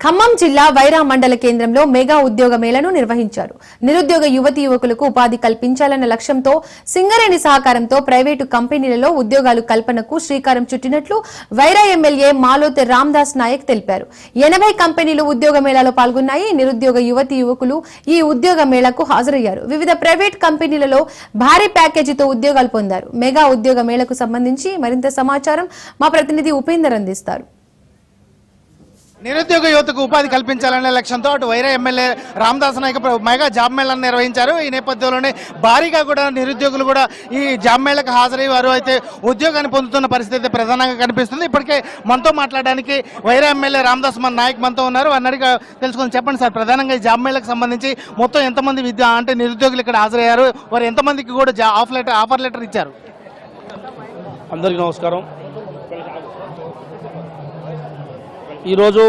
ఖమ్మం జిల్లా వైరా మండల కేంద్రంలో మెగా ఉద్యోగ మేళను నిర్వహించారు. నిరుద్యోగ యువతి యువకులకు ఉపాధి కల్పించాలన్న లక్ష్యంతో సింగరేణి సహకారంతో ప్రైవేటు కంపెనీలలో ఉద్యోగాలు కల్పనకు శ్రీకారం చుట్టినట్లు వైరా ఎమ్మెల్యే మాలోత్ రామ్దాస్ నాయక్ తెలిపారు. ఎనభై కంపెనీలు ఉద్యోగ మేళాలో పాల్గొన్నాయి. నిరుద్యోగ యువతి యువకులు ఈ ఉద్యోగ మేళకు హాజరయ్యారు. వివిధ ప్రైవేట్ కంపెనీలలో భారీ ప్యాకేజీతో ఉద్యోగాలు పొందారు. మెగా ఉద్యోగ మేళకు సంబంధించి మరింత సమాచారం మా ప్రతినిధి ఉపేందర్ అందిస్తారు. నిరుద్యోగ యువతకు ఉపాధి కల్పించాలనే లక్ష్యంతో అటు Wyra MLA Ramadas Naik mega job మేళాను నిర్వహించారు. ఈ నేపథ్యంలోనే భారీగా కూడా నిరుద్యోగులు కూడా ఈ జాబ్ మేళకు హాజరై వారు అయితే ఉద్యోగాన్ని పొందుతున్న పరిస్థితి ప్రధానంగా కనిపిస్తుంది. ఇప్పటికే మనతో మాట్లాడడానికి వైరా ఎమ్మెల్యే రామదాస్ మన నాయక్ మనతో ఉన్నారు. వారిని అడిగి తెలుసుకొని చెప్పండి సార్ ప్రధానంగా ఈ జాబ్ మేళకు సంబంధించి మొత్తం ఎంతమంది విద్య అంటే నిరుద్యోగులు ఇక్కడ హాజరయ్యారు. వారు ఎంతమందికి కూడా ఆఫ్ లెటర్ ఆఫర్ లెటర్ ఇచ్చారు? అందరికీ నమస్కారం. ఈరోజు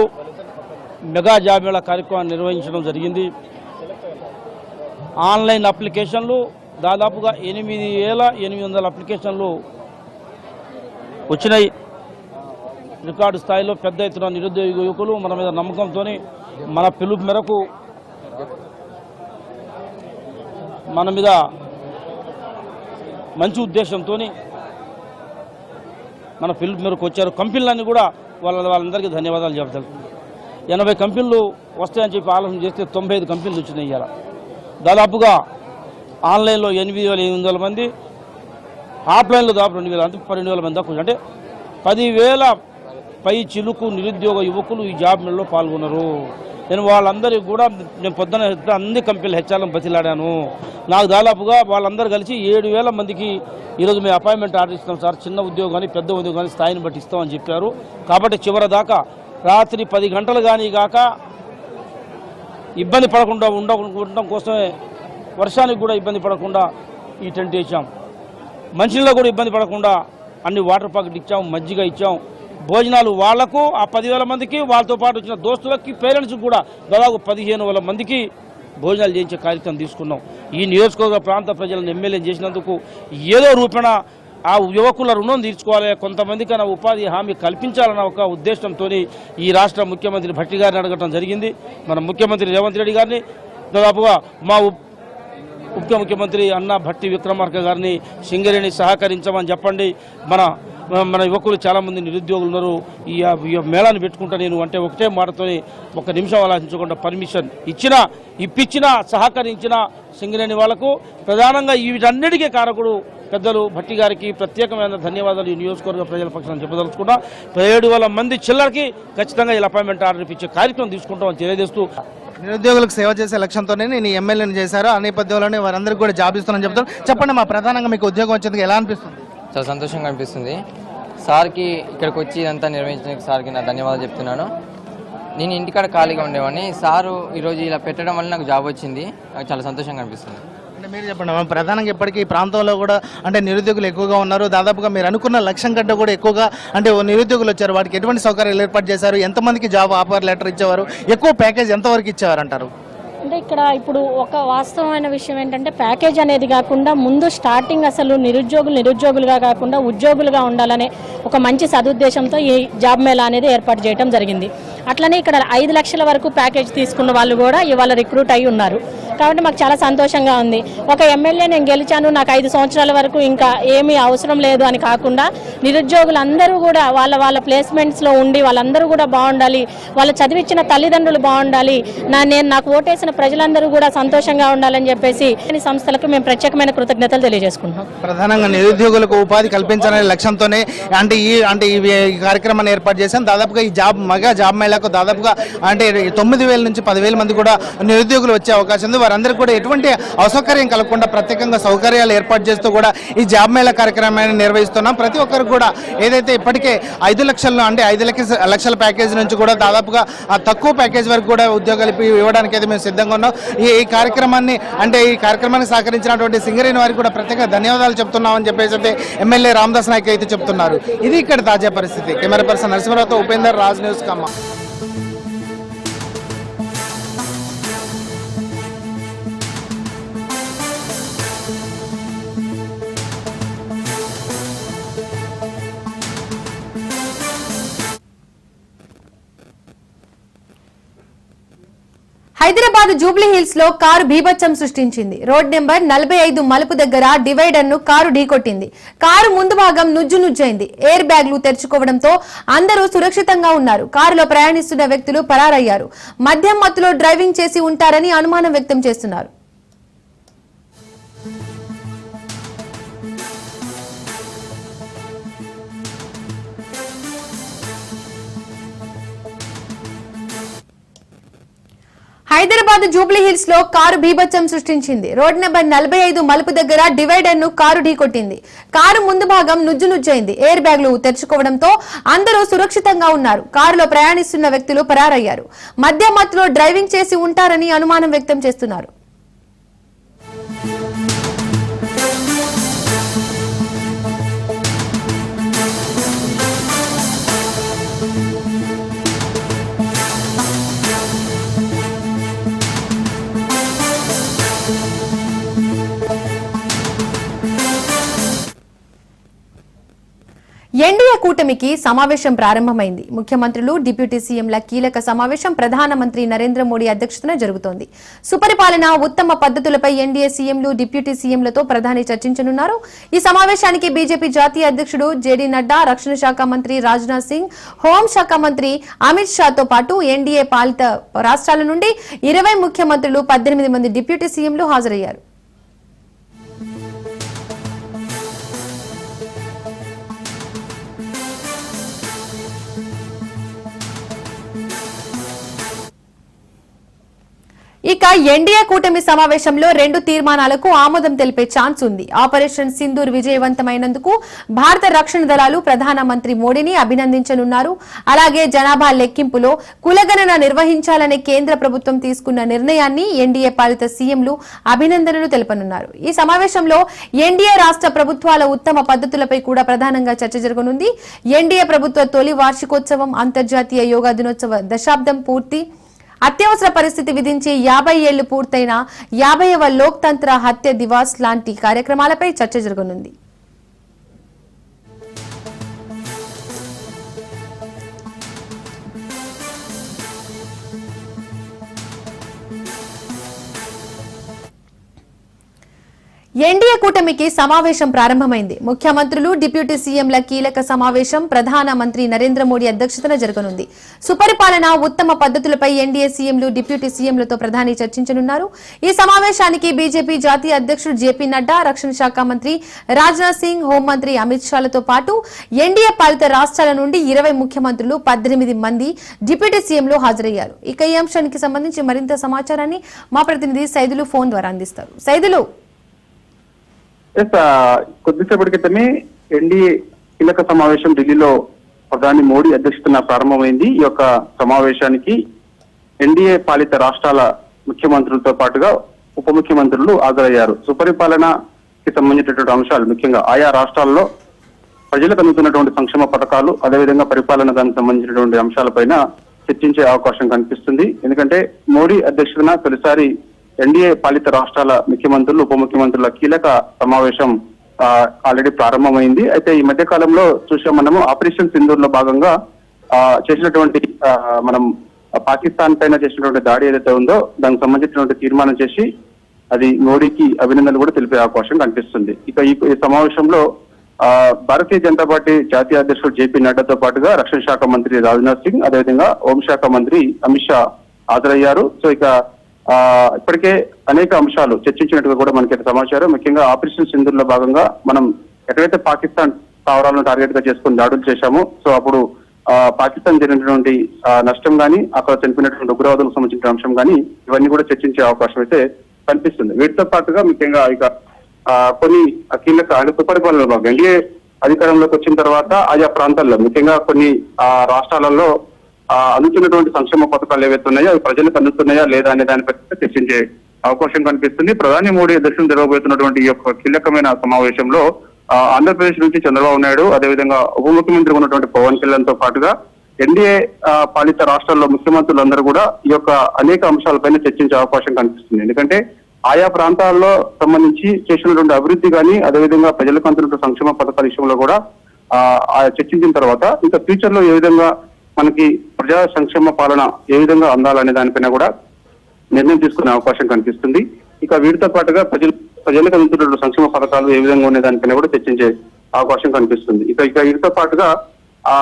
మెగా జాబ్ కార్యక్రమాన్ని నిర్వహించడం జరిగింది. ఆన్లైన్ అప్లికేషన్లు దాదాపుగా ఎనిమిది వేల ఎనిమిది వందల అప్లికేషన్లు వచ్చినాయి. రికార్డు స్థాయిలో పెద్ద ఎత్తున నిరుద్యోగ యువకులు మన మీద నమ్మకంతో మన పిలుపు మేరకు మన మీద మంచి ఉద్దేశంతో మన పిలుపు మేరకు వచ్చారు. కంపెనీలన్నీ కూడా వాళ్ళ వాళ్ళందరికీ ధన్యవాదాలు చెప్తారు ఎనభై కంపెనీలు వస్తాయని చెప్పి ఆలోచన చేస్తే తొంభై ఐదు కంపెనీలు వచ్చినాయి ఇలా దాదాపుగా ఆన్లైన్లో ఎనిమిది వేల ఎనిమిది వందల మంది ఆఫ్లైన్లో దాదాపు రెండు వేల అంటే పన్నెండు వేల మంది దాకా అంటే పదివేల పై చిలుకు నిరుద్యోగ యువకులు ఈ జాబ్ మేళలో పాల్గొన్నారు. నేను వాళ్ళందరికీ కూడా నేను పొద్దున అన్ని కంపెనీలు హెచ్చాలని బతిలాడాను. నాకు దాదాపుగా వాళ్ళందరూ కలిసి ఏడు వేల మందికి ఈరోజు మేము అపాయింట్మెంట్ ఆర్డర్ ఇస్తాం సార్. చిన్న ఉద్యోగం కానీ పెద్ద ఉద్యోగం కానీ స్థాయిని బట్టి ఇస్తామని చెప్పారు. కాబట్టి చివరి దాకా రాత్రి పది గంటలు కానీ కాక ఇబ్బంది పడకుండా ఉండ ఉండడం కోసమే వర్షానికి కూడా ఇబ్బంది పడకుండా ఈ టెంట్ వేసాం మనుషుల్లో కూడా ఇబ్బంది పడకుండా అన్ని వాటర్ ప్యాకెట్ ఇచ్చాం మజ్జిగ ఇచ్చాం. భోజనాలు వాళ్ళకు ఆ పదివేల మందికి వాళ్ళతో పాటు వచ్చిన దోస్తులకి పేరెంట్స్కి కూడా దాదాపు పదిహేను వేల మందికి భోజనాలు చేయించే కార్యక్రమం తీసుకున్నాం. ఈ నియోజకవర్గ ప్రాంత ప్రజలను ఎమ్మెల్యే చేసినందుకు ఏదో రూపేణ ఆ యువకుల రుణం తీర్చుకోవాలి. కొంతమందికైనా ఉపాధి హామీ కల్పించాలన్న ఒక ఉద్దేశంతో ఈ రాష్ట్ర ముఖ్యమంత్రి భట్టి గారిని అడగటం జరిగింది. మన ముఖ్యమంత్రి రేవంత్ రెడ్డి గారిని దాదాపుగా మా ఉప ముఖ్యమంత్రి అన్న భట్టి విక్రమార్క గారిని సింగరేణి సహకరించమని చెప్పండి. మన మన యువకులు చాలామంది నిరుద్యోగులు ఉన్నారు. ఈ మేళాన్ని పెట్టుకుంటా నేను అంటే ఒకటే మాటతోని ఒక నిమిషం ఆలోచించకుండా పర్మిషన్ ఇచ్చినా ఇప్పించినా సహకరించిన సింగరేణి వాళ్ళకు. ప్రధానంగా వీటన్నిటికీ కారకుడు పెద్దలు భట్టి గారికి ప్రత్యేకమైన ధన్యవాదాలు. ఈ నియోజకవర్గ ప్రజల పక్షాన్ని చెప్పదలుచుకున్నా ఏడు వేల మంది చిల్లరకి ఖచ్చితంగా ఇలా అపాయింట్మెంట్ ఆర్డర్ ఇప్పించే కార్యక్రమం తీసుకుంటామని తెలియజేస్తూ. నిరుద్యోగులకు సేవ చేసే లక్ష్యంతోనే నేను ఎమ్మెల్యేని చేశారు. ఆ నేపథ్యంలోనే వారందరికీ కూడా జాబ్ ఇస్తానని చెప్తాను చెప్పండి మా ప్రధానంగా మీకు ఉద్యోగం వచ్చేందుకు ఎలా అనిపిస్తుంది? చాలా సంతోషంగా అనిపిస్తుంది. సార్కి ఇక్కడికి వచ్చి ఇదంతా నిర్వహించిన సార్కి నా ధన్యవాదాలు చెప్తున్నాను. నేను ఇంటికాడ ఖాళీగా ఉండేవాడిని. సారు ఈరోజు ఇలా పెట్టడం వల్ల నాకు జాబ్ వచ్చింది. నాకు చాలా సంతోషంగా అనిపిస్తుంది. అంటే మీరు చెప్పండి ప్రధానంగా ఇప్పటికీ ఈ ప్రాంతంలో కూడా అంటే నిరుద్యోగులు ఎక్కువగా ఉన్నారు. దాదాపుగా మీరు అనుకున్న లక్ష్యం కంటే కూడా ఎక్కువగా అంటే నిరుద్యోగులు వచ్చారు. వాటికి ఎటువంటి సౌకర్యాలు ఏర్పాటు చేశారు? ఎంతమందికి జాబ్ ఆఫర్ లెటర్ ఇచ్చేవారు? ఎక్కువ ప్యాకేజ్ ఎంతవరకు ఇచ్చేవారు అంటారు అంటే ఇక్కడ ఇప్పుడు ఒక వాస్తవమైన విషయం ఏంటంటే ప్యాకేజ్ అనేది కాకుండా ముందు స్టార్టింగ్ అసలు నిరుద్యోగులు నిరుద్యోగులుగా కాకుండా ఉద్యోగులుగా ఉండాలనే ఒక మంచి సదుద్దేశంతో ఈ జాబ్ మేళా అనేది ఏర్పాటు చేయడం జరిగింది. అట్లనే ఇక్కడ ఐదు లక్షల వరకు ప్యాకేజ్ తీసుకున్న వాళ్ళు కూడా ఇవాళ రిక్రూట్ అయి ఉన్నారు. కాబట్టి మాకు చాలా సంతోషంగా ఉంది. ఒక ఎమ్మెల్యే నేను గెలిచాను నాకు ఐదు సంవత్సరాల వరకు ఇంకా ఏమీ అవసరం లేదు అని కాకుండా నిరుద్యోగులందరూ కూడా వాళ్ళ వాళ్ళ ప్లేస్మెంట్స్లో ఉండి వాళ్ళందరూ కూడా బాగుండాలి వాళ్ళు చదివించిన తల్లిదండ్రులు బాగుండాలి నా నేను నాకు ఓటేసిన ప్రజలందరూ కూడా సంతోషంగా ఉండాలని చెప్పేసి అన్ని సంస్థలకు మేము ప్రత్యేకమైన కృతజ్ఞతలు తెలియజేసుకుంటున్నాం. ప్రధానంగా నిరుద్యోగులకు ఉపాధి కల్పించాలనే లక్ష్యంతోనే అంటే ఈ అంటే ఈ కార్యక్రమాన్ని ఏర్పాటు చేశాం. దాదాపుగా ఈ జాబ్ మగ జాబ్ జిల్లాకు దాదాపుగా అంటే తొమ్మిది వేల నుంచి పదివేల మంది కూడా నిరుద్యోగులు వచ్చే అవకాశం ఉంది. వారందరికీ కూడా ఎటువంటి అసౌకర్యం కలగకుండా ప్రత్యేకంగా సౌకర్యాలు ఏర్పాటు చేస్తూ కూడా ఈ జాబ్ మేళ కార్యక్రమాన్ని నిర్వహిస్తున్నాం. ప్రతి ఒక్కరు కూడా ఏదైతే ఇప్పటికే ఐదు లక్షల అంటే ఐదు లక్షల ప్యాకేజ్ నుంచి కూడా దాదాపుగా తక్కువ ప్యాకేజ్ వరకు కూడా ఉద్యోగాలు ఇవ్వడానికి అయితే మేము సిద్ధంగా ఉన్నాం. ఈ ఈ కార్యక్రమాన్ని అంటే ఈ కార్యక్రమానికి సహకరించినటువంటి సింగరేణి వారికి కూడా ప్రత్యేక ధన్యవాదాలు చెప్తున్నామని చెప్పేసి అయితే ఎమ్మెల్యే రామదాస్ నాయక్ అయితే చెప్తున్నారు. ఇది ఇక్కడ తాజా పరిస్థితి. కెమెరా పర్సన్ నరసింహరావుతో ఉపేందర్ రాజ్ న్యూస్ కమ్మ హైదరాబాద్ జూబ్లీ హిల్స్లో కారు బీభత్సం సృష్టించింది. రోడ్ నెంబర్ నలభై ఐదు మలుపు దగ్గర డివైడర్ను కారు ఢీకొట్టింది. కారు ముందు భాగం నుజ్జు నుజ్జైంది. ఎయిర్ బ్యాగ్లు తెరుచుకోవడంతో అందరూ సురక్షితంగా ఉన్నారు. కారులో ప్రయాణిస్తున్న వ్యక్తులు పరారయ్యారు. మద్యం మత్తులో డ్రైవింగ్ చేసి ఉంటారని అనుమానం వ్యక్తం చేస్తున్నారు. హైదరాబాద్ జూబ్లీ హిల్స్లో కారు బీభత్సం సృష్టించింది. రోడ్ నెంబర్ నలభై ఐదు మలుపు దగ్గర డివైడర్ను కారు ఢీకొట్టింది. కారు ముందు భాగం నుజ్జు నుజ్జైంది ఎయిర్ బ్యాగ్లు తెరుచుకోవడంతో అందరూ సురక్షితంగా ఉన్నారు. కారులో ప్రయాణిస్తున్న వ్యక్తులు పరారయ్యారు. మధ్య మత్తులో డ్రైవింగ్ చేసి ఉంటారని అనుమానం వ్యక్తం చేస్తున్నారు. ఎన్డీఏ కూటమికి సమావేశం ప్రారంభమైంది. ముఖ్యమంత్రులు డిప్యూటీ సీఎంల కీలక సమావేశం ప్రధానమంత్రి నరేంద్ర మోడీ అధ్యక్షతన జరుగుతోంది. సుపరిపాలన ఉత్తమ పద్ధతులపై ఎన్డీఏ సీఎంలు డిప్యూటీ సీఎంలతో ప్రధాని చర్చించనున్నారు. ఈ సమావేశానికి బీజేపీ జాతీయ అధ్యక్షుడు జేడీ నడ్డా రక్షణ శాఖ మంత్రి రాజ్నాథ్ సింగ్ హోంశాఖ మంత్రి అమిత్ షాతో పాటు ఎన్డీఏ పాలిత రాష్ట్రాల నుండి ఇరవై ముఖ్యమంత్రులు పద్దెనిమిది మంది డిప్యూటీ సీఎంలు హాజరయ్యారు. ఇక ఎన్డీఏ కూటమి సమావేశంలో రెండు తీర్మానాలకు ఆమోదం తెలిపే ఛాన్స్ ఉంది. ఆపరేషన్ సింధూర్ విజయవంతమైనందుకు భారత రక్షణ దళాలు ప్రధానమంత్రి మోడీని అభినందించనున్నారు. అలాగే జనాభా లెక్కింపులో కులగణన నిర్వహించాలనే కేంద్ర ప్రభుత్వం తీసుకున్న నిర్ణయాన్ని ఎన్డీఏ పాలిత సీఎంలు అభినందనలు తెలపనున్నారు. ఈ సమావేశంలో ఎన్డీఏ రాష్ట్ర ప్రభుత్వాల ఉత్తమ పద్ధతులపై కూడా ప్రధానంగా చర్చ జరగనుంది. ఎన్డీఏ ప్రభుత్వ తొలి వార్షికోత్సవం అంతర్జాతీయ యోగా దినోత్సవ దశాబ్దం పూర్తి. అత్యవసర పరిస్థితి విధించి యాభై ఏళ్ళు పూర్తయిన యాభైవ లోక్తంత్ర హత్య దివాస్ లాంటి కార్యక్రమాలపై చర్చ జరగనుంది. ఎన్డీఏ కూటమికి సమావేశం ప్రారంభమైంది. ముఖ్యమంత్రులు డిప్యూటీ సీఎంల కీలక సమావేశం ప్రధాన మంత్రి నరేంద్ర మోడీ అధ్యక్షతన జరగనుంది. సుపరిపాలన ఉత్తమ పద్ధతులపై ఎన్డీఏ సీఎంలు డిప్యూటీ సీఎంలతో ప్రధాని చర్చించనున్నారు. ఈ సమావేశానికి బీజేపీ జాతీయ అధ్యక్షుడు జేపీ నడ్డా రక్షణ శాఖ మంత్రి రాజ్నాథ్ సింగ్ హోంమంత్రి అమిత్ షాలతో పాటు ఎన్డీఏ పాలిత రాష్ట్రాల నుండి ఇరవై ముఖ్యమంత్రులు పద్దెనిమిది మంది డిప్యూటీ సీఎంలు హాజరయ్యారు. ఇక ఈ అంశానికి సంబంధించి మరింత సమాచారాన్ని మా ప్రతినిధి సైదులు ఫోన్ ద్వారా అందిస్తారు. సైదులు! కొద్దిసేపటి క్రితమే ఎన్డీఏ కీలక సమావేశం ఢిల్లీలో ప్రధాని మోడీ అధ్యక్షతన ప్రారంభమైంది. ఈ యొక్క సమావేశానికి ఎన్డీఏ పాలిత రాష్ట్రాల ముఖ్యమంత్రులతో పాటుగా ఉప ముఖ్యమంత్రులు హాజరయ్యారు. సుపరిపాలనకి సంబంధించినటువంటి అంశాలు ముఖ్యంగా ఆయా రాష్ట్రాల్లో ప్రజలకు అందుతున్నటువంటి సంక్షేమ పథకాలు అదేవిధంగా పరిపాలన దానికి సంబంధించినటువంటి అంశాలపైన చర్చించే అవకాశం కనిపిస్తుంది. ఎందుకంటే మోడీ అధ్యక్షతన తొలిసారి ఎన్డీఏ పాలిత రాష్ట్రాల ముఖ్యమంత్రులు ఉప ముఖ్యమంత్రుల కీలక సమావేశం ఆల్రెడీ ప్రారంభమైంది. అయితే ఈ మధ్య కాలంలో చూసాం మనము ఆపరేషన్ సింధూర్లో భాగంగా చేసినటువంటి మనం పాకిస్తాన్ పైన చేసినటువంటి దాడి ఏదైతే ఉందో దానికి సంబంధించినటువంటి తీర్మానం చేసి అది మోడీకి అభినందనలు కూడా తెలిపే అవకాశం కనిపిస్తుంది. ఇక ఈ సమావేశంలో ఆ, భారతీయ జనతా పార్టీ జాతీయ అధ్యక్షుడు జేపీ నడ్డాతో పాటుగా రక్షణ శాఖ మంత్రి రాజ్నాథ్ సింగ్ అదేవిధంగా హోంశాఖ మంత్రి అమిత్ షా హాజరయ్యారు. సో ఇక ఇప్పటికే అనేక అంశాలు చర్చించినట్టుగా కూడా మనకి సమాచారం. ముఖ్యంగా ఆపరేషన్ సింధుల్లో భాగంగా మనం ఎక్కడైతే పాకిస్తాన్ స్థావరాలను టార్గెట్గా చేసుకుని దాడులు చేశామో సో అప్పుడు ఆ, పాకిస్తాన్ జరిగినటువంటి ఆ, నష్టం గానీ అక్కడ చనిపోయినటువంటి ఉగ్రవాదులకు సంబంధించిన అంశం కానీ ఇవన్నీ కూడా చర్చించే అవకాశం అయితే కనిపిస్తుంది. వీటితో పాటుగా ముఖ్యంగా ఇక ఆ, కొన్ని కీలక అంటే సుపరిపాలన భాగం ఎన్డీఏ అధికారంలోకి వచ్చిన తర్వాత ఆయా ప్రాంతాల్లో ముఖ్యంగా కొన్ని ఆ, రాష్ట్రాలలో అందుతున్నటువంటి సంక్షేమ పథకాలు ఏవైతే ఉన్నాయో అవి ప్రజలకు అందుతున్నాయా లేదా అనే దానిపై చర్చించే అవకాశం కనిపిస్తుంది. ప్రధాని మోడీ అధ్యక్షులు జరగబోతున్నటువంటి ఈ యొక్క కీలకమైన సమావేశంలో ఆ, ఆంధ్రప్రదేశ్ నుంచి చంద్రబాబు నాయుడు అదేవిధంగా ఉప ముఖ్యమంత్రి ఉన్నటువంటి పవన్ కళ్యాణ్తో పాటుగా ఎన్డీఏ ఆ, పాలిత రాష్ట్రాల్లో ముఖ్యమంత్రులందరూ కూడా ఈ యొక్క అనేక అంశాలపైన చర్చించే అవకాశం కనిపిస్తుంది. ఎందుకంటే ఆయా ప్రాంతాల్లో సంబంధించి చేసినటువంటి అభివృద్ధి కానీ అదేవిధంగా ప్రజలకు అందుతున్న సంక్షేమ పథకాల విషయంలో కూడా ఆ చర్చించిన తర్వాత ఇంకా ఫ్యూచర్లో ఏ విధంగా మనకి ప్రజా సంక్షేమ పాలన ఏ విధంగా అందాలనే దానిపైన కూడా నిర్ణయం తీసుకునే అవకాశం కనిపిస్తుంది. ఇక వీటితో పాటుగా ప్రజలు ప్రజలకు అందుతున్న సంక్షేమ పథకాలు ఏ విధంగా ఉండే దానిపైన కూడా చర్చించే అవకాశం కనిపిస్తుంది. ఇక ఇక వీటితో పాటుగా ఆ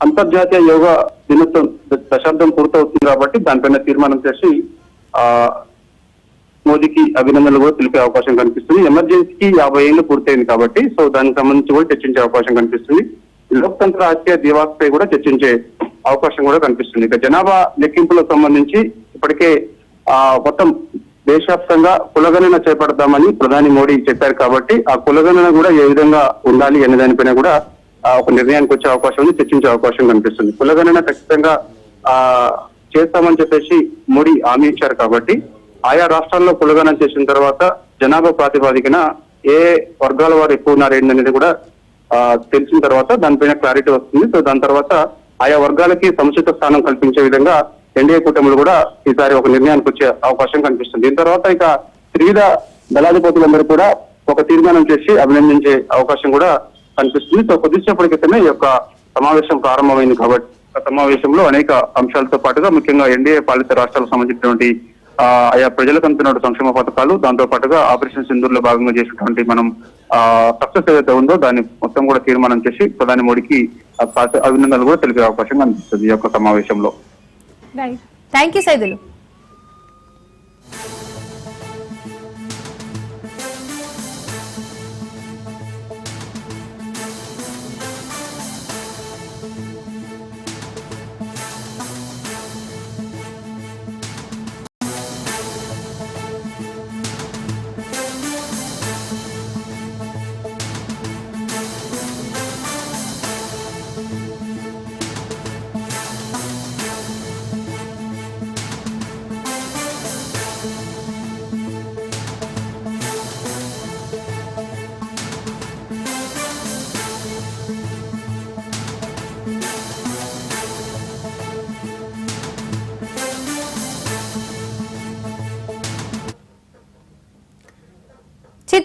అంతర్జాతీయ యోగా దినోత్సవం దశాబ్దం పూర్తవుతుంది కాబట్టి దానిపైన తీర్మానం చేసి ఆ మోదీకి అభినందనలు కూడా తెలిపే అవకాశం కనిపిస్తుంది. ఎమర్జెన్సీకి యాభై ఏళ్ళు పూర్తయింది కాబట్టి సో దానికి సంబంధించి కూడా చర్చించే అవకాశం కనిపిస్తుంది. లోక్తంత్ర రాజకీయ దివాస్ పై కూడా చర్చించే అవకాశం కూడా కనిపిస్తుంది. ఇక జనాభా లెక్కింపులకు సంబంధించి ఇప్పటికే ఆ మొత్తం దేశవ్యాప్తంగా కులగణన చేపడతామని ప్రధాని మోడీ చెప్పారు కాబట్టి ఆ కులగణన కూడా ఏ విధంగా ఉండాలి అనే దానిపైన కూడా ఒక నిర్ణయానికి వచ్చే అవకాశం ఉంది చర్చించే అవకాశం కనిపిస్తుంది. కులగణన ఖచ్చితంగా ఆ చేస్తామని చెప్పేసి మోడీ హామీ ఇచ్చారు కాబట్టి ఆయా రాష్ట్రాల్లో కులగణన చేసిన తర్వాత జనాభా ప్రాతిపాదికన ఏ వర్గాల వారు ఎక్కువ ఉన్నారు ఏంటనేది కూడా తెలిసిన తర్వాత దానిపైన క్లారిటీ వస్తుంది. సో దాని తర్వాత ఆయా వర్గాలకి సముచిత స్థానం కల్పించే విధంగా ఎన్డీఏ కూటమిలు కూడా ఈసారి ఒక నిర్ణయానికి వచ్చే అవకాశం కనిపిస్తుంది. దీని తర్వాత ఇక త్రివిధ దళాధిపతులందరూ కూడా ఒక తీర్మానం చేసి అభినందించే అవకాశం కూడా కనిపిస్తుంది. సో కొద్దిసేపటి క్రితమే ఈ యొక్క సమావేశం ప్రారంభమైంది కాబట్టి సమావేశంలో అనేక అంశాలతో పాటుగా ముఖ్యంగా ఎన్డీఏ పాలిత రాష్ట్రాలకు సంబంధించినటువంటి ఆయా ప్రజలకు అందుతున్న సంక్షేమ పథకాలు దాంతో పాటుగా ఆపరేషన్ సింధూర్లో భాగంగా చేసినటువంటి మనం సక్సెస్ ఏదైతే ఉందో దాన్ని మొత్తం కూడా తీర్మానం చేసి ప్రధాని మోడీకి అభినందనలు కూడా తెలిపే అవకాశం కనిపిస్తుంది ఈ యొక్క సమావేశంలో. థ్యాంక్ యూ సైదులు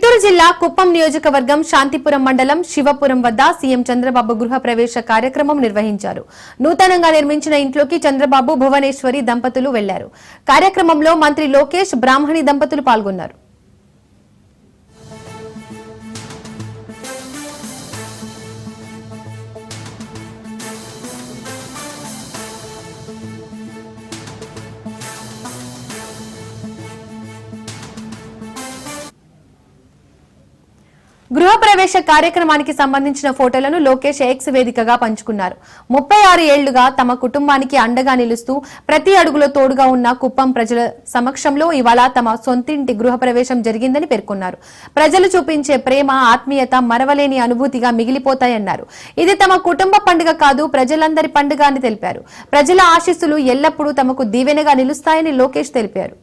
చిత్తూరు జిల్లా కుప్పం నియోజకవర్గం శాంతిపురం మండలం శివపురం వద్ద సీఎం చంద్రబాబు గృహ ప్రవేశ కార్యక్రమం నిర్వహించారు. నూతనంగా నిర్మించిన ఇంట్లోకి చంద్రబాబు భువనేశ్వరి దంపతులు వెళ్ళారు. కార్యక్రమంలో మంత్రి లోకేష్ బ్రాహ్మణి దంపతులు పాల్గొన్నారు. గృహప్రవేశ కార్యక్రమానికి సంబంధించిన ఫోటోలను లోకేష్ ఎక్స్ వేదికగా పంచుకున్నారు. ముప్పై ఆరు ఏళ్ళుగా తమ కుటుంబానికి అండగా నిలుస్తూ ప్రతి అడుగులో తోడుగా ఉన్న కుప్పం ప్రజల సమక్షంలో ఇవాళ తమ సొంతింటి గృహప్రవేశం జరిగిందని పేర్కొన్నారు. ప్రజలు చూపించే ప్రేమ ఆత్మీయత మరవలేని అనుభూతిగా మిగిలిపోతాయన్నారు. ఇది తమ కుటుంబ పండుగ కాదు ప్రజలందరి పండుగ అని తెలిపారు. ప్రజల ఆశీస్సులు ఎల్లప్పుడూ తమకు దీవెనగా నిలుస్తాయని లోకేష్ తెలిపారు.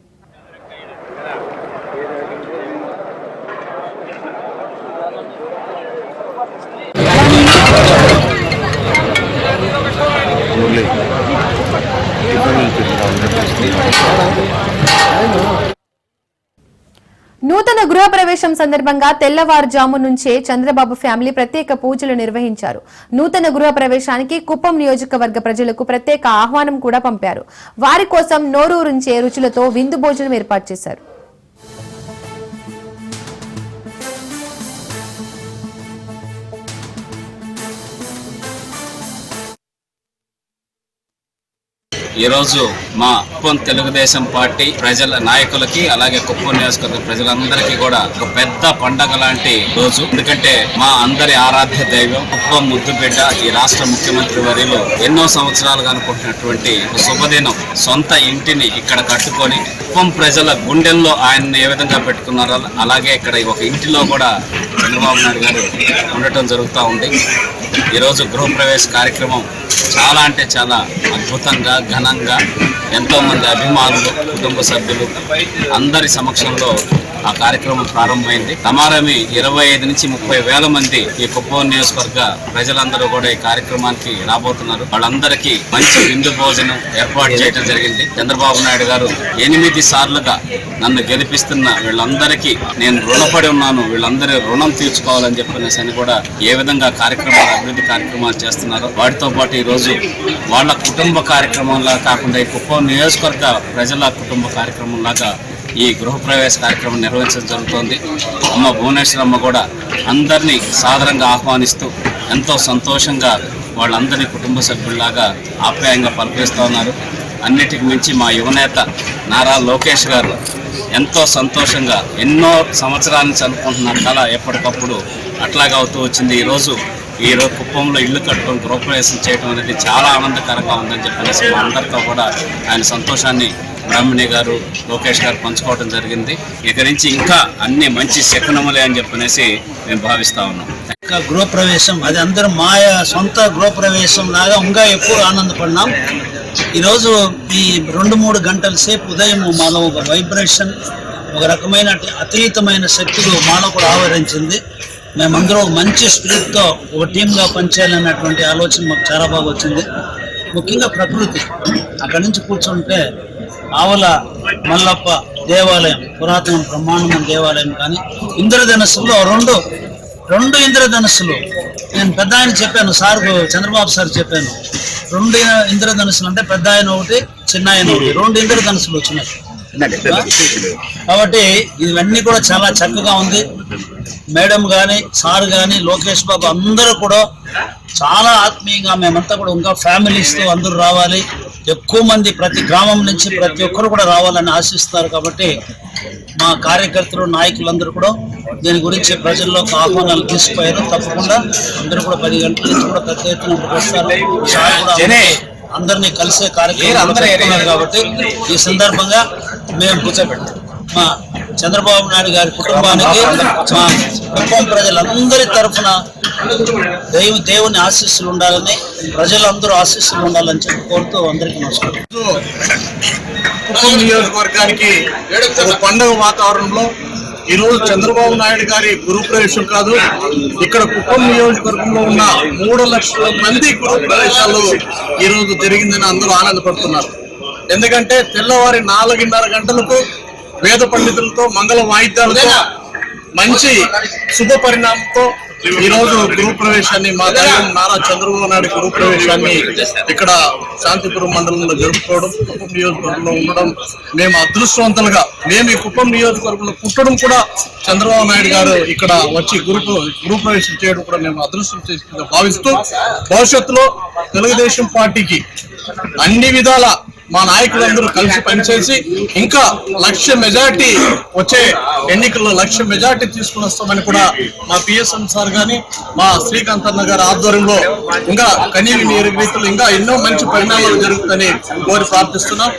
నూతన గృహ ప్రవేశం సందర్భంగా తెల్లవారుజాము నుంచే చంద్రబాబు ఫ్యామిలీ ప్రత్యేక పూజలు నిర్వహించారు. నూతన గృహ ప్రవేశానికి కుప్పం నియోజకవర్గ ప్రజలకు ప్రత్యేక ఆహ్వానం కూడా పంపారు. వారి కోసం నోరూరుంచే రుచులతో విందు భోజనం ఏర్పాటు చేశారు. ఈరోజు మా కుప్పం తెలుగుదేశం పార్టీ ప్రజల నాయకులకి అలాగే కుప్పం నియోజకవర్గ ప్రజలందరికీ కూడా ఒక పెద్ద పండగ లాంటి రోజు. ఎందుకంటే మా అందరి ఆరాధ్య దైవం కుప్పం ముద్దుబిడ్డ ఈ రాష్ట్ర ముఖ్యమంత్రి వర్యులు ఎన్నో సంవత్సరాలుగా అనుకుంటున్నటువంటి శుభదినం సొంత ఇంటిని ఇక్కడ కట్టుకొని కుప్పం ప్రజల గుండెల్లో ఆయన్ని ఏ విధంగా పెట్టుకున్నారో అలాగే ఇక్కడ ఒక ఇంటిలో కూడా చంద్రబాబు నాయుడు గారు ఉండటం జరుగుతూ ఉంది. ఈరోజు గృహప్రవేశ కార్యక్రమం చాలా అంటే చాలా అద్భుతంగా ఘన ఘనంగా ఎంతోమంది అభిమానులు కుటుంబ సభ్యులు అందరి సమక్షంలో ఆ కార్యక్రమం ప్రారంభమైంది. తమారమి ఇరవై ఐదు నుంచి ముప్పై వేల మంది ఈ కుప్పం నియోజకవర్గ ప్రజలందరూ కూడా ఈ కార్యక్రమానికి రాబోతున్నారు. వాళ్ళందరికీ మంచి విందు భోజనం ఏర్పాటు చేయడం జరిగింది. చంద్రబాబు నాయుడు గారు ఎనిమిది సార్లుగా నన్ను గెలిపిస్తున్న వీళ్ళందరికీ నేను రుణపడి ఉన్నాను. వీళ్ళందరి రుణం తీర్చుకోవాలని చెప్పనేసి అని కూడా ఏ విధంగా కార్యక్రమాలు అభివృద్ధి కార్యక్రమాలు చేస్తున్నారో వాటితో పాటు ఈ రోజు వాళ్ళ కుటుంబ కార్యక్రమంలా కాకుండా ఈ కుప్పం నియోజకవర్గ ప్రజల కుటుంబ కార్యక్రమం లాగా ఈ గృహప్రవేశ కార్యక్రమం నిర్వహించడం జరుగుతోంది. అమ్మ భువనేశ్వరమ్మ కూడా అందరినీ సాదరంగా ఆహ్వానిస్తూ ఎంతో సంతోషంగా వాళ్ళందరినీ కుటుంబ సభ్యుల్లాగా ఆప్యాయంగా పలకరిస్తూ ఉన్నారు. అన్నిటికి మించి మా యువనేత నారా లోకేష్ గారు ఎంతో సంతోషంగా ఎన్నో సంవత్సరాల నుంచి అనుకుంటున్న కళ ఎప్పటికప్పుడు అట్లాగా అవుతూ వచ్చింది. ఈరోజు ఈ రోజు కుప్పంలో ఇల్లు కట్టుకొని గృహప్రవేశం చేయడం అనేది చాలా ఆనందకరంగా ఉందని చెప్పనేసి మా అందరితో కూడా ఆయన సంతోషాన్ని బ్రాహ్మణి గారు లోకేష్ గారు పంచుకోవడం జరిగింది. ఇక నుంచి ఇంకా అన్ని మంచి శకునములే అని చెప్పనేసి మేము భావిస్తా ఉన్నాం. ఇంకా గృహప్రవేశం అది అందరం మా సొంత గృహప్రవేశం లాగా ఇంకా ఎక్కువ ఆనందపడినాం. ఈరోజు ఈ రెండు మూడు గంటల సేపు ఉదయం మాలో ఒక వైబ్రేషన్ ఒక రకమైన అతీతమైన శక్తులు మాలో కూడా ఆవరించింది. మేమందరం మంచి స్పిరిట్తో ఒక టీంగా పనిచేయాలన్నటువంటి ఆలోచన మాకు చాలా బాగా వచ్చింది. ముఖ్యంగా ప్రకృతి. అక్కడి నుంచి కూర్చుంటే ఆవల మల్లప్ప దేవాలయం పురాతన బ్రహ్మాండమైన దేవాలయం కానీ ఇంద్రధనస్సులో రెండు రెండు ఇంద్రధనుస్సులు. నేను పెద్ద ఆయన చెప్పాను సార్ చంద్రబాబు సార్ చెప్పాను. రెండు ఇంద్రధనుస్సులు అంటే పెద్ద ఆయన ఒకటి చిన్న ఆయన ఒకటి. రెండు ఇంద్రధనుస్సులు వచ్చినాయి. కాబట్టి ఇవన్నీ కూడా చాలా చక్కగా ఉంది. మేడం కానీ సార్ కానీ లోకేష్ బాబు అందరూ కూడా చాలా ఆత్మీయంగా మేమంతా కూడా ఇంకా ఫ్యామిలీస్తో అందరూ రావాలి. ఎక్కువ మంది ప్రతి గ్రామం నుంచి ప్రతి ఒక్కరు కూడా రావాలని ఆశిస్తారు కాబట్టి మా కార్యకర్తలు నాయకులందరూ కూడా దీని గురించి ప్రజల్లో ఆహ్వానాలు తీసుకుపోయారు. తప్పకుండా అందరూ కూడా పది గంటల నుంచి కూడా పెద్ద ఎత్తున వస్తారు. అందరినీ కలిసే కార్యక్రమం కాబట్టి ఈ సందర్భంగా మేము కూర్చోబెట్టాం మా చంద్రబాబు నాయుడు గారి కుటుంబానికి మా కుటుంబం. ప్రజలందరి తరఫున దైవ దేవుని ఆశీస్సులు ఉండాలని ప్రజలందరూ ఆశీస్సులు ఉండాలని చెప్పి కోరుతూ అందరికీ నమస్కారం. నియోజకవర్గానికి ఒక పండుగ వాతావరణంలో ఈ రోజు చంద్రబాబు నాయుడు గారి గురు ప్రవేశం కాదు ఇక్కడ కుప్పం నియోజకవర్గంలో ఉన్న మూడు లక్షల మంది గురు ప్రవేశాలు ఈ రోజు జరిగిందని అందరూ ఆనందపడుతున్నారు. ఎందుకంటే తెల్లవారి నాలుగున్నర గంటలకు వేద పండితులతో మంగళ వాయిద్యాలతో మంచి శుభ పరిణామంతో ఈ రోజు గృహ ప్రవేశాన్ని మా దైవం నారా చంద్రబాబు నాయుడు గృహ ప్రవేశాన్ని ఇక్కడ శాంతిపురం మండలంలో జరుపుకోవడం కుప్పం నియోజకవర్గంలో ఉండడం మేము అదృష్టవంతులుగా మేము ఈ కుప్పం నియోజకవర్గంలో పుట్టడం కూడా చంద్రబాబు నాయుడు గారు ఇక్కడ వచ్చి గురు గృహ ప్రవేశం చేయడం కూడా మేము అదృష్టం చేసుకుంటూ భావిస్తూ భవిష్యత్తులో తెలుగుదేశం పార్టీకి అన్ని విధాల మా నాయకులందరూ కలిసి పనిచేసి ఇంకా లక్ష మెజార్టీ వచ్చే ఎన్నికల్లో లక్ష మెజార్టీ తీసుకుని వస్తామని కూడా మా పిఎస్ఎం సార్ గాని మా శ్రీకాంత్ అన్న గారి ఆధ్వర్యంలో ఇంకా కనీవి నీరు ఇంకా ఎన్నో మంచి పరిణామాలు జరుగుతుందని కోరి ప్రార్థిస్తున్నాం.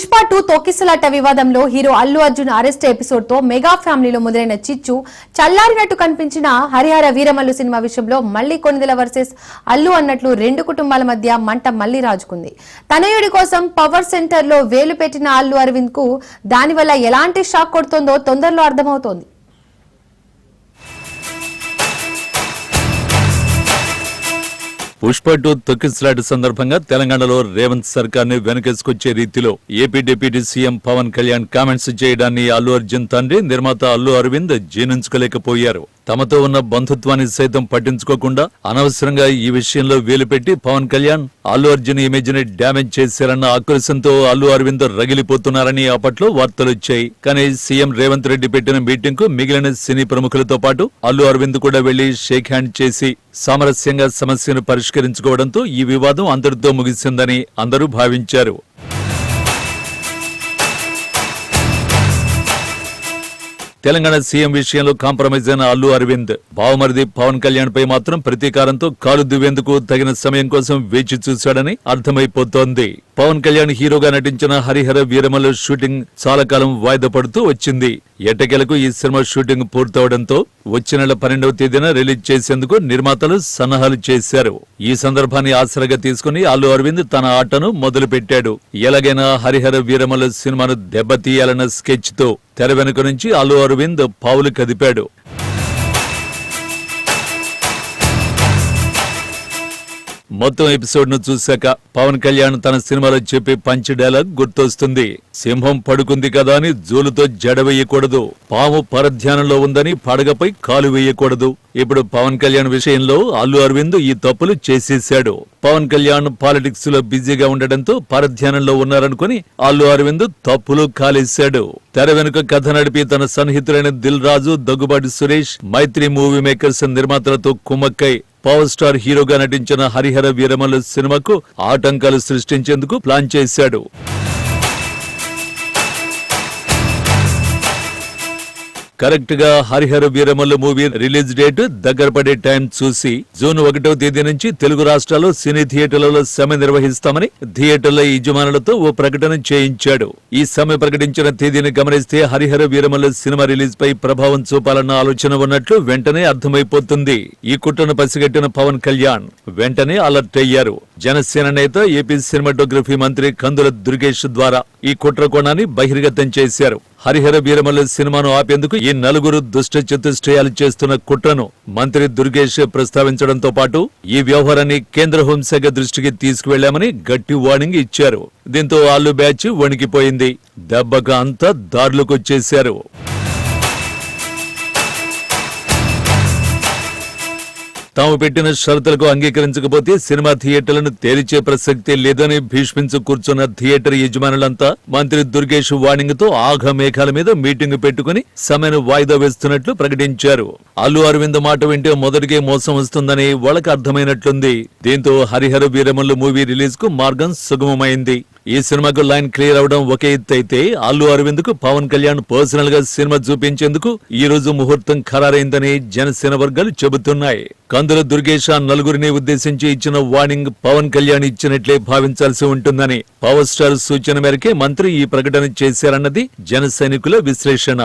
పుష్ప టూ తోకిసలాట వివాదంలో హీరో అల్లు అర్జున్ అరెస్ట్ ఎపిసోడ్తో మెగా ఫ్యామిలీలో మొదలైన చిచ్చు చల్లారినట్టు కనిపించిన హరిహర వీరమల్లు సినిమా విషయంలో మళ్ళీ కొనిదెల వర్సెస్ అల్లు అన్నట్లు రెండు కుటుంబాల మధ్య మంట మళ్ళీ రాజుకుంది. తనయుడి కోసం పవర్ సెంటర్లో వేలు పెట్టిన అల్లు అరవింద్కు దానివల్ల ఎలాంటి షాక్ కొడుతుందో తొందరలో అర్థమవుతోంది. పుష్ప టూ తొక్కిసలాట సందర్భంగా తెలంగాణలో రేవంత్ సర్కార్ని వెనకేసుకొచ్చే రీతిలో AP deputy CM Pawan Kalyan comments చేయడాన్ని అల్లు అర్జున్ తండ్రి నిర్మాత అల్లు అరవింద్ జీర్ణించుకోలేకపోయారు. తమతో ఉన్న బంధుత్వాన్ని సైతం పట్టించుకోకుండా అనవసరంగా ఈ విషయంలో వేలు పెట్టి పవన్ కళ్యాణ్ అల్లు అర్జున్ ఇమేజ్ని డ్యామేజ్ చేశారన్న ఆక్రోశంతో అల్లు అరవింద్ రగిలిపోతున్నారని అప్పట్లో వార్తలు వచ్చాయి. కానీ సీఎం రేవంత్ రెడ్డి పెట్టిన మీటింగ్కు మిగిలిన సినీ ప్రముఖులతో పాటు అల్లు అరవింద్ కూడా వెళ్ళి షేక్ హ్యాండ్ చేసి సామరస్యంగా సమస్యను పరిష్కరించుకోవడంతో ఈ వివాదం అందరితో ముగిసిందని అందరూ భావించారు. తెలంగాణ సీఎం విషయంలో కాంప్రమైజ్ అయిన అల్లు అరవింద్ బావమరిది పవన్ కళ్యాణ్ పై మాత్రం ప్రతీకారంతో కాలు దువ్వేందుకు తగిన సమయం కోసం వేచి చూశాడని అర్థమైపోతోంది. పవన్ కళ్యాణ్ హీరోగా నటించిన హరిహర వీరమల షూటింగ్ చాలా కాలం వాయిదా పడుతూ వచ్చింది. ఎట్టకేలకు ఈ సినిమా షూటింగ్ పూర్తవడంతో వచ్చే నెల పన్నెండవ తేదీన రిలీజ్ చేసేందుకు నిర్మాతలు సన్నాహాలు చేశారు. ఈ సందర్భాన్ని ఆసరాగా తీసుకుని అల్లు అరవింద్ తన ఆటను మొదలుపెట్టాడు. ఎలాగైనా హరిహర వీరమల సినిమాను దెబ్బతీయాలన్న స్కెచ్తో తెర వెనుక నుంచి అల్లు అరవింద్ పావులు కదిపాడు. మొత్తం ఎపిసోడ్ను చూశాక పవన్ కళ్యాణ్ తన సినిమాలో చెప్పే పంచ్ డైలాగ్ గుర్తొస్తుంది. సింహం పడుకుంది కదా అని జోలుతో జడ వేయకూడదు. పాము పరధ్యానంలో ఉందని పడగపై కాలు వేయకూడదు. ఇప్పుడు పవన్ కళ్యాణ్ విషయంలో అల్లు అరవింద్ ఈ తప్పులు చేసేశాడు. పవన్ కళ్యాణ్ పాలిటిక్స్లో బిజీగా ఉండడంతో పరధ్యానంలో ఉన్నారనుకుని అల్లు అరవింద్ తప్పులు కాలేశాడు. తెర వెనుక కథ నడిపి తన సన్నిహితులైన దిల్ రాజు దగ్గుబాటి సురేష్ మైత్రి మూవీ మేకర్స్ నిర్మాతలతో కుమ్మక్కై పవర్ స్టార్ హీరోగా నటించిన హరిహర వీరమల్లు సినిమాకు ఆటంకాలు సృష్టించేందుకు ప్లాన్ చేశాడు. కరెక్ట్గా Harihara Veeramallu movie release date దగ్గర పడే టైం చూసి జూన్ ఒకటో తేదీ నుంచి తెలుగు రాష్ట్రాల్లో సినీ థియేటర్లలో సమ్మె నిర్వహిస్తామని థియేటర్ల యజమానులతో ఓ ప్రకటన చేయించాడు. ఈ సమ్మె ప్రకటించిన తేదీని గమనిస్తే హరిహర వీరమల్లు సినిమా రిలీజ్ పై ప్రభావం చూపాలన్న ఆలోచన ఉన్నట్లు వెంటనే అర్థమైపోతుంది. ఈ కుట్రను పసిగట్టిన పవన్ కళ్యాణ్ వెంటనే అలర్ట్ అయ్యారు. జనసేన నేత ఏపీ సినిమాటోగ్రఫీ మంత్రి కందుల దుర్గేష్ ద్వారా ఈ కుట్రకోణాన్ని బహిర్గతం చేశారు. హరిహర వీరమల్ల సినిమాను ఆపేందుకు ఈ నలుగురు దుష్ట చతుష్టయాలు చేస్తున్న కుట్రను మంత్రి దుర్గేష్ ప్రస్తావించడంతో పాటు ఈ వ్యవహారాన్ని కేంద్ర హోంశాఖ దృష్టికి తీసుకువెళ్ళామని గట్టి వార్నింగ్ ఇచ్చారు. దీంతో ఆళ్ళు బ్యాచ్ వణికిపోయింది. దెబ్బకు అంతా దారులకొచ్చేశారు తాము పెట్టిన షరతులకు అంగీకరించకపోతే సినిమా థియేటర్లను తెరిచే ప్రసక్తే లేదని భీష్మించు కూర్చున్న థియేటర్ యజమానులంతా మంత్రి దుర్గేష్ వార్నింగ్తో ఆఘ మేఘాల మీద మీటింగ్ పెట్టుకుని సమ్మెను వాయిదా వేస్తున్నట్లు ప్రకటించారు. అల్లు అరవింద్ మాట వింటే మొదటికే మోసం వస్తుందని వాళ్ళకు అర్థమైనట్లుంది. దీంతో హరిహర వీరమల్లు మూవీ రిలీజ్కు మార్గం సుగమమైంది. ఈ సినిమాకు లైన్ క్లియర్ అవడం ఒక ఎత్తు అయితే అల్లు అరవింద్కు పవన్ కళ్యాణ్ పర్సనల్గా సినిమా చూపించేందుకు ఈ రోజు ముహూర్తం ఖరారైందని జనసేన వర్గాలు చెబుతున్నాయి. కందుల దుర్గేష్ నలుగురిని ఉద్దేశించి ఇచ్చిన వార్నింగ్ పవన్ కళ్యాణ్ ఇచ్చినట్లే భావించాల్సి ఉంటుందని పవర్ స్టార్ సూచన మేరకే మంత్రి ఈ ప్రకటన చేశారన్నది జన సైనికుల విశ్లేషణ.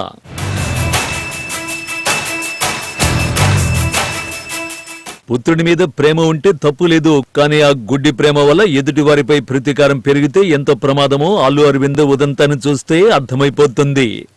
పుత్రుడి మీద ప్రేమ ఉంటే తప్పు లేదు కానీ ఆ గుడ్డి ప్రేమ వల్ల ఎదుటి వారిపై ప్రతీకారం పెరిగితే ఎంతో ప్రమాదమో. అల్లు అరవింద్ ఉదంతాన్ని చూస్తే అర్థమైపోతుంది.